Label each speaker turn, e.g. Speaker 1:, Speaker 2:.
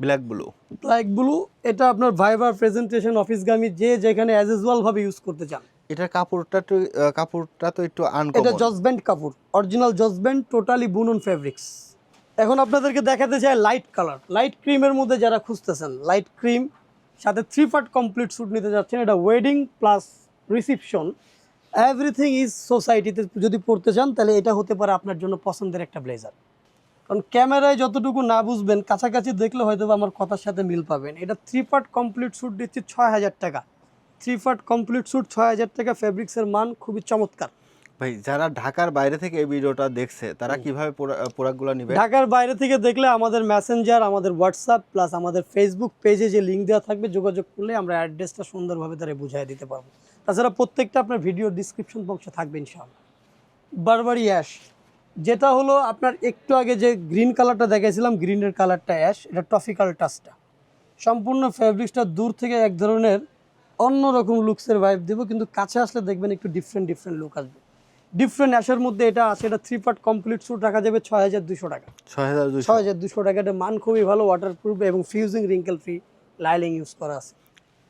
Speaker 1: Black blue
Speaker 2: black blue এটা আপনার ভাইবার প্রেজেন্টেশন অফিসগামী যে যেখানে অ্যাজ ইউজুয়াল ভাবে ইউজ করতে চান।
Speaker 1: এটার কাপড়টা তো কাপড়টা তো একটু
Speaker 2: এটা
Speaker 1: আনকমন
Speaker 2: জজব্যান্ড কাপড় অরিজিনাল জজব্যান্ড টোটালি বুনন ফেব্রিক্স এখন আপনাদেরকে দেখাতে চাই লাইট কালার লাইট ক্রিমের মধ্যে যারা খুঁজতেছেন লাইট ক্রিম সাথে থ্রি পার্ট কমপ্লিট স্যুট নিতে যাচ্ছেন এটা wedding plus reception everything is সোসাইটিতে যদি পড়তে চান তাহলে এটা হতে পারে আপনার জন্য পছন্দের একটা ব্লেজার কারণ ক্যামেরায় যতটুকু না বুঝবেন কাছাকাছি দেখলে হয়তো আমার কথার সাথে মিল পাবেন। এটা থ্রি পার্ট কমপ্লিট স্যুট দিচ্ছি ছয় হাজার টাকা। থ্রি পার্ট কমপ্লিট স্যুট ছয় হাজার টাকা ফেব্রিক্সের মান খুবই চমৎকার।
Speaker 1: ভাই যারা ঢাকার বাইরে থেকে এই ভিডিওটা দেখছে তারা কীভাবে প্রোডাক্টগুলো নেবে?
Speaker 2: ঢাকার বাইরে থেকে দেখলে আমাদের মেসেঞ্জার আমাদের হোয়াটসঅ্যাপ প্লাস আমাদের ফেসবুক পেজে যে লিঙ্ক দেওয়া থাকবে যোগাযোগ করলে আমরা অ্যাড্রেসটা সুন্দরভাবে তারা বুঝিয়ে দিতে পারব। তাছাড়া প্রত্যেকটা আপনার ভিডিও ডিসক্রিপশন বক্সে থাকবে ইনশাআল্লাহ। বারবারি অ্যাশ যেটা হলো আপনার একটু আগে যে গ্রিন কালারটা দেখাইছিলাম গ্রিনের কালারটা অ্যাশ এটা টফিক্যাল টাচটা সম্পূর্ণ ফ্যাব্রিক্সটা দূর থেকে এক ধরনের অন্যরকম লুকসের ভাইব দেবো কিন্তু কাছে আসলে দেখবেন একটু ডিফারেন্ট ডিফারেন্ট লুক আসবে। ডিফারেন্ট অ্যাশের মধ্যে এটা আছে এটা থ্রি পার্ট কমপ্লিট স্যুট রাখা যাবে ছয় হাজার দুশো টাকা।
Speaker 1: ছয় হাজার দুশো
Speaker 2: ছয় হাজার দুশো টাকা এটা মান খুবই ভালো ওয়াটারপ্রুফ এবং fusing wrinkle free lining use করা আছে।